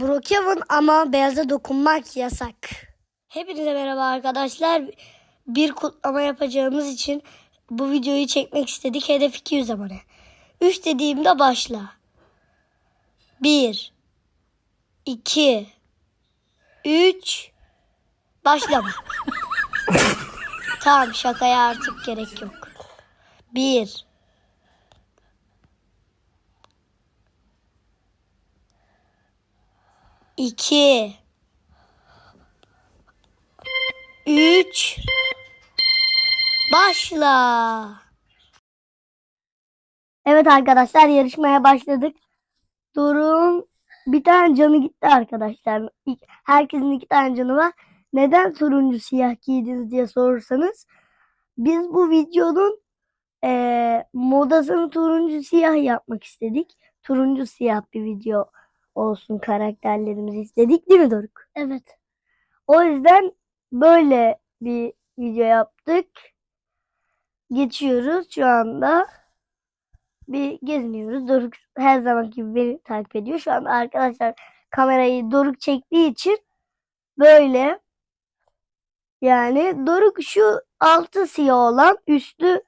Brookhaven ama beyaza dokunmak yasak. Hepinize merhaba arkadaşlar. Bir kutlama yapacağımız için bu videoyu çekmek istedik. Hedef 200 abone. 3 dediğimde başla. 1 2 3 Başlama. tamam şakaya artık gerek yok. 1 2 3 Başla. Evet arkadaşlar yarışmaya başladık. Doruk'un bir tane canı gitti arkadaşlar. Herkesin iki tane canı var. Neden turuncu siyah giydiniz diye sorursanız biz bu videonun eee, modasını turuncu siyah yapmak istedik. Turuncu siyah bir video olsun karakterlerimizi istedik değil mi Doruk? Evet. O yüzden böyle bir video yaptık. Geçiyoruz şu anda. Bir geziniyoruz. Doruk her zaman gibi beni takip ediyor. Şu anda arkadaşlar kamerayı Doruk çektiği için böyle yani Doruk şu altı siyah olan üstü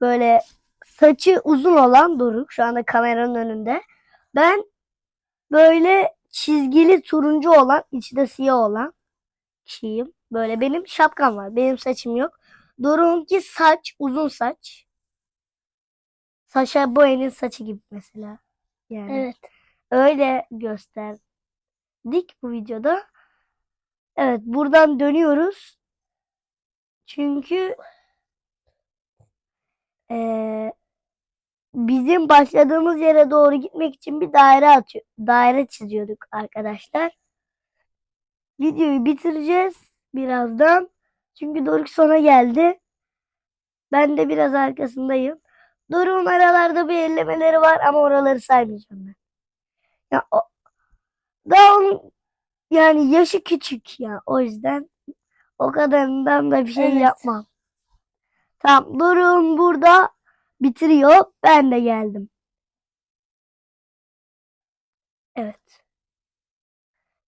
böyle saçı uzun olan Doruk şu anda kameranın önünde. Ben böyle çizgili turuncu olan içi de siyah olan kişiyim. Böyle benim şapkam var. Benim saçım yok. Doruk'unki saç uzun saç. Saşa Boyan'ın saçı gibi mesela. Yani Evet. öyle gösterdik bu videoda. Evet buradan dönüyoruz. Çünkü eee, bizim başladığımız yere doğru gitmek için bir daire atıyor, daire çiziyorduk arkadaşlar. Videoyu bitireceğiz birazdan. Çünkü Doruk sona geldi. Ben de biraz arkasındayım. Doruk'un aralarda bir ellemeleri var ama oraları saymayacağım ben. Ya o, daha onun yani yaşı küçük ya. O yüzden o kadarından da bir şey Evet. yapmam. Tamam Doruk'un burada bitiriyor. Ben de geldim. Evet.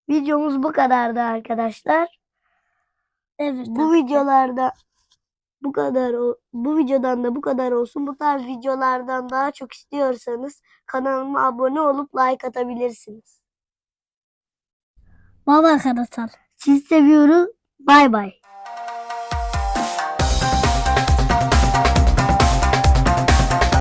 Videomuz bu kadardı arkadaşlar. Evet. Bu videolarda bu kadar bu videodan da bu kadar olsun. Bu tarz videolardan daha çok istiyorsanız kanalıma abone olup like atabilirsiniz. Baba arkadaşlar. Sizi seviyoruz. Bay bay.